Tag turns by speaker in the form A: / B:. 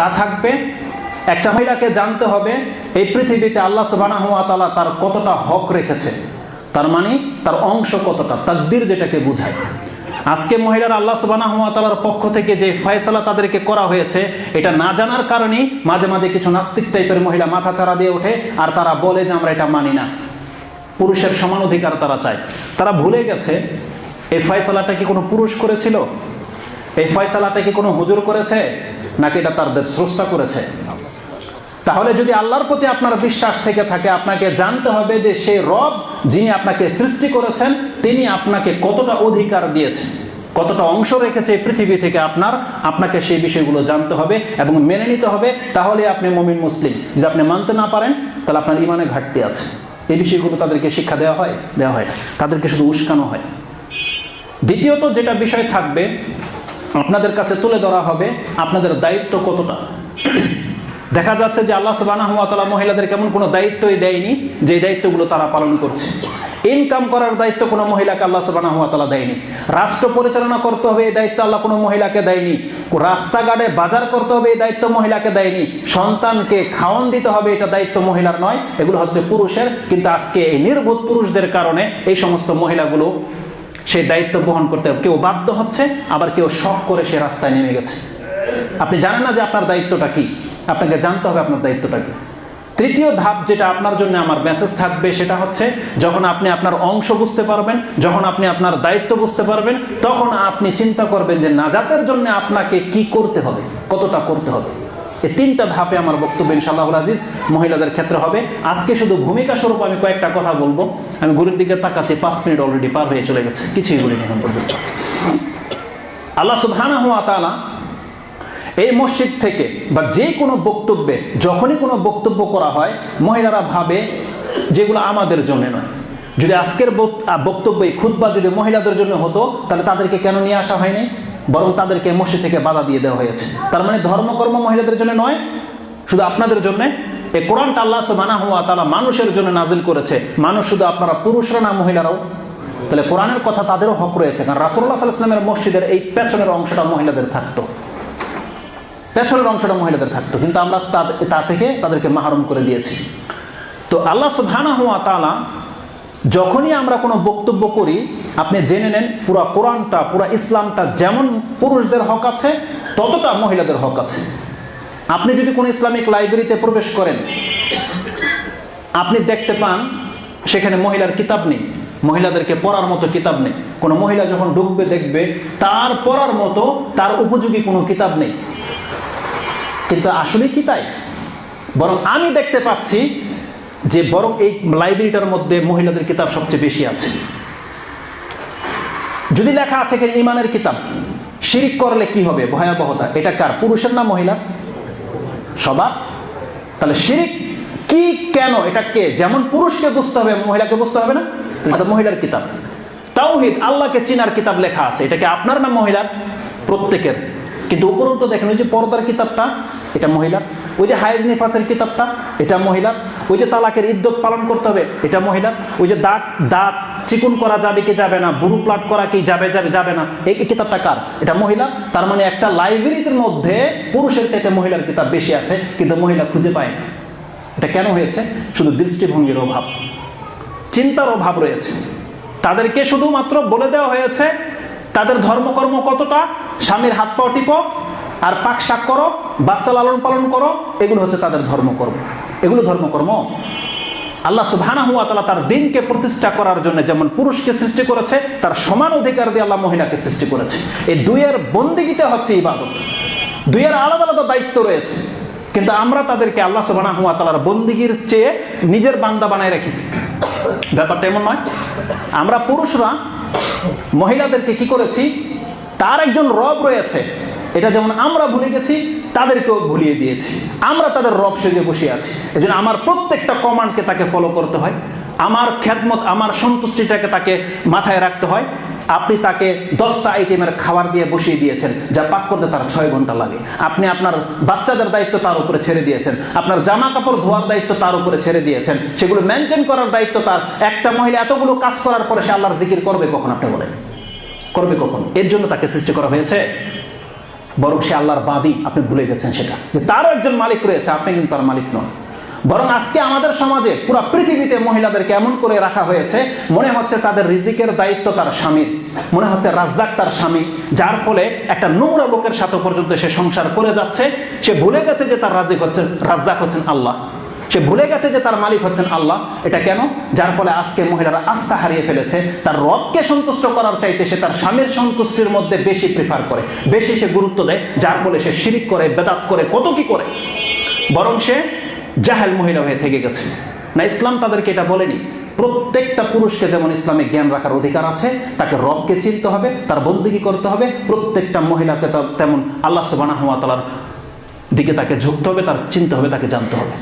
A: তা থাকবে। একটা মহিলাকে জানতে হবে, এই পৃথিবীতে আল্লাহ সুবাহ তাআলা তার কতটা হক রেখেছে, তার মানে তার অংশ কতটা, তাকদির যেটাকে বোঝায়। আজকে মহিলারা আল্লাহ সুবাহ তালার পক্ষ থেকে যে ফয়সালা তাদেরকে করা হয়েছে, এটা না জানার কারণেই মাঝে মাঝে কিছু নাস্তিক টাইপের মহিলা মাথা চারা দিয়ে ওঠে আর তারা বলে যে আমরা এটা মানি না। পুরুষের সমান অধিকার তারা চায়। তারা ভুলে গেছে, এই ফয়সালাটা কি কোনো পুরুষ করেছিল? এই ফয়সালাটা কি কোনো হুজুর করেছে? নাকি এটা তাদের স্রষ্টা করেছে? তাহলে যদি আল্লাহর প্রতি আপনার বিশ্বাস থেকে থাকে, আপনাকে জানতে হবে যে সেই রব যিনি আপনাকে সৃষ্টি করেছেন, তিনি আপনাকে কতটা অধিকার দিয়েছেন, কতটা অংশ রেখেছে পৃথিবী থেকে আপনার, আপনাকে সেই বিষয়গুলো জানতে হবে এবং মেনে নিতে হবে। তাহলে আপনি মমিন মুসলিম। যদি আপনি মানতে না পারেন, তাহলে আপনার ইমানে ঘাটতি আছে। এই বিষয়গুলো তাদেরকে শিক্ষা দেওয়া হয় দেওয়া হয় তাদেরকে শুধু উস্কানো হয়। দ্বিতীয়ত যেটা বিষয় থাকবে আপনাদের কাছে তুলে ধরা হবে আপনাদের দায়িত্ব কতটা। দেখা যাচ্ছে যে আল্লাহ সুবাহ মহিলাদের কেমন কোনো দায়িত্বই দেয়নি, যে দায়িত্বগুলো তারা পালন করছে। ইনকাম করার দায়িত্ব কোনো মহিলাকে আল্লাহ সুবাহ দেয়নি। রাষ্ট্র পরিচালনা করতে হবে, এই দায়িত্ব আল্লাহ কোনো মহিলাকে দেয়নি। রাস্তাঘাটে বাজার করতে হবে, এই দায়িত্ব মহিলাকে দেয়নি। সন্তানকে খাওয়ান দিতে হবে, এটা দায়িত্ব মহিলার নয়, এগুলো হচ্ছে পুরুষের। কিন্তু আজকে এই নির্বোধ পুরুষদের কারণে এই সমস্ত মহিলাগুলো সেই দায়িত্ব বহন করতে হবে কেউ বাধ্য হচ্ছে, আবার কেউ শখ করে সে রাস্তায় নেমে গেছে। আপনি জানেন না যে আপনার দায়িত্বটা কি? আপনাকে জানতে হবে আপনার দায়িত্বটা কি। তৃতীয় ধাপ যেটা আপনার জন্য আমার মেসেজ থাকবে সেটা হচ্ছে, যখন আপনি আপনার অংশ বুঝতে পারবেন, যখন আপনি আপনার দায়িত্ব বুঝতে পারবেন, তখন আপনি চিন্তা করবেন যে নাজাতের জন্য আপনাকে কি করতে হবে, কতটা করতে হবে। এই তিনটা ধাপে আমার বক্তব্য ইনশাল্লাহ আজিজ মহিলাদের ক্ষেত্রে হবে। আজকে শুধু ভূমিকা স্বরূপ আমি কয়েকটা কথা বলব। আমি ঘুরের দিকে তাকাচ্ছি, পাঁচ মিনিট অলরেডি পার হয়ে চলে গেছে। কিছুই বলিনি এখন পর্যন্ত। আল্লাহ সুবহানাহু ওয়া তাআলা এই মসজিদ থেকে বা যে কোনো বক্তব্যে, যখনই কোনো বক্তব্য করা হয়, মহিলারা ভাবে যেগুলো আমাদের জন্য নয়। যদি আজকের বক্তব্য এই খুতবা যদি মহিলাদের জন্য হতো, তাহলে তাদেরকে কেন নিয়ে আসা হয়নি? বরং তাদেরকে মসজিদ থেকে বাধা দিয়ে দেওয়া হয়েছে। তার মানে ধর্মকর্ম মহিলাদের জন্য নয়, শুধু আপনাদের জন্য। এই কোরআনটা আল্লাহ সুবহানাহু হওয়া তাআলা মানুষের জন্য নাজিল করেছে। মানুষ শুধু আপনারা পুরুষরা না মহিলারাও। তাহলে কোরআনের কথা তাদেরও হক রয়েছে, কারণ রাসুল্লাহ ওয়াসাল্লামের মসজিদের এই পেছনের অংশটা মহিলাদের থাকতো। পেছনের অংশটা মহিলাদের থাকতো, কিন্তু আমরা তা- থেকে তাদেরকে মাহরুম করে দিয়েছি। তো আল্লাহ সুবহানাহু হুয়া তালা যখনই আমরা কোনো বক্তব্য করি আপনি জেনে নেন, পুরা কোরআনটা, পুরা ইসলামটা যেমন পুরুষদের হক আছে, ততটা মহিলাদের হক আছে। আপনি যদি কোনো ইসলামিক লাইব্রেরিতে প্রবেশ করেন, আপনি দেখতে পান, সেখানে মহিলার কিতাব নেই, মহিলাদেরকে পড়ার মতো কিতাব নেই। কোনো মহিলা যখন ঢুকবে, দেখবে, তার পড়ার মতো তার উপযোগী কোনো কিতাব নেই। কিন্তু আসলে কি তাই? বরং আমি দেখতে পাচ্ছি যে বরং এই লাইব্রেরিটার মধ্যে মহিলাদের কিতাব সবচেয়ে বেশি আছে। যদি লেখা আছে এখানে ইমানের কিতাব, শিরিক করলে কি হবে? ভয়াবহতা। এটা কার? পুরুষের না মহিলা সবার। তাহলে শিরিক কি কেন? এটা কে? যেমন পুরুষকে বুঝতে হবে, মহিলাকে বুঝতে হবে না? মহিলার কিতাব। তাওহিদ, আল্লাহকে চিনার কিতাব লেখা আছে। এটাকে আপনার না মহিলার? প্রত্যেকের। কিন্তু উপরন্ত দেখেন, ওই যে পর্দার কিতাবটা, এটা মহিলার। ওই যে হায়েজ নিফাসের কিতাবটা, এটা মহিলার। ওই যে তালাকের ইদ্যত পালন করতে হবে, এটা মহিলার। ওই যে দাঁত দাঁত চিকুন করা যাবে কি যাবে না? বুরু প্লাট করা কি যাবে যাবে যাবে না? এই কিতাবটা কার? এটা মহিলা। তার মানে একটা লাইব্রেরির মধ্যে পুরুষের চাইতে মহিলার কিতাব বেশি আছে, কিন্তু মহিলা খুঁজে পায় না। এটা কেন হয়েছে? শুধু দৃষ্টিভঙ্গির অভাব। চিন্তার অভাব রয়েছে। তাদেরকে শুধুমাত্র বলে দেওয়া হয়েছে, তাদের ধর্মকর্ম কতটা? স্বামীর হাত পাও টিপো, আর পাক শাক করো, বাচ্চা লালন পালন করো, এগুলো হচ্ছে তাদের ধর্মকর্ম। এগুলো ধর্মকর্ম? আল্লাহ সুবহানাহু হুয়া তাআলা তার দিনকে প্রতিষ্ঠা করার জন্য যেমন পুরুষকে সৃষ্টি করেছে, তার সমান অধিকার দিয়ে আল্লাহ মহিলাকে সৃষ্টি করেছে। এই দুইয়ের বন্দিগিতে হচ্ছে ইবাদত। দুইয়ের আলাদা আলাদা দায়িত্ব রয়েছে। কিন্তু আমরা তাদেরকে আল্লাহ সুবহানাহু ওয়া তাআলার বন্দিগির চেয়ে নিজের বান্দা বানায় রেখেছি। ব্যাপারটা এমন নয়। আমরা পুরুষরা মহিলাদেরকে কি করেছি? তার একজন রব রয়েছে। এটা যেমন আমরা ভুলে গেছি তাদেরকেও ভুলিয়ে দিয়েছি। আমরা তাদের রব সেজে বসে আছি। এজন্য আমার প্রত্যেকটা কমান্ডকে তাকে ফলো করতে হয়। আমার খ্যাতমত আমার সন্তুষ্টিটাকে তাকে মাথায় রাখতে হয়। আপনি তাকে দশটা আইটেমের খাবার দিয়ে বসিয়ে দিয়েছেন, যা পাক করতে তার ছয় ঘণ্টা লাগে। আপনি আপনার বাচ্চাদের দায়িত্ব তার উপরে ছেড়ে দিয়েছেন। আপনার জামা কাপড় ধোয়ার দায়িত্ব তার উপরে ছেড়ে দিয়েছেন। সেগুলো মেনটেন করার দায়িত্ব তার। একটা মহিলা এতগুলো কাজ করার পরে সে আল্লাহর জিকির করবে কখন, আপনি বলেন? করবে কখন? এর জন্য তাকে সৃষ্টি করা হয়েছে। বরং সে আল্লাহর বাদী, আপনি ভুলে গেছেন সেটা। যে তারও একজন মালিক রয়েছে, আপনি কিন্তু তার মালিক নন। বরং আজকে আমাদের সমাজে পুরো পৃথিবীতে মহিলাদের কেমন করে রাখা হয়েছে, মনে হচ্ছে তাদের রিজিকের দায়িত্ব তার স্বামীর, মনে হচ্ছে রাজ্জাক তার স্বামী, যার ফলে একটা নোংরা লোকের সাথে পর্যন্ত সে সংসার করে যাচ্ছে, সে ভুলে গেছে যে তার রাজিক হচ্ছেন, রাজ্জাক হচ্ছেন আল্লাহ। সে ভুলে গেছে যে তার মালিক হচ্ছেন আল্লাহ। এটা কেন? যার ফলে আজকে মহিলারা আস্থা হারিয়ে ফেলেছে। তার রবকে সন্তুষ্ট করার চাইতে সে তার স্বামীর সন্তুষ্টির মধ্যে বেশি প্রিফার করে। বেশি সে গুরুত্ব দেয়, যার ফলে সে শিরিক করে, বেদাত করে, কত কি করে। বরং সে জাহেল মহিলা হয়ে থেকে গেছে। না, ইসলাম তাদেরকে এটা বলেনি। প্রত্যেকটা পুরুষকে যেমন ইসলামে জ্ঞান রাখার অধিকার আছে, তাকে রবকে চিনতে হবে, তার বন্দিগি করতে হবে। প্রত্যেকটা মহিলাকে তেমন আল্লাহ সুবাহ দিকে তাকে ঝুঁকতে হবে তার চিনতে হবে তাকে জানতে হবে।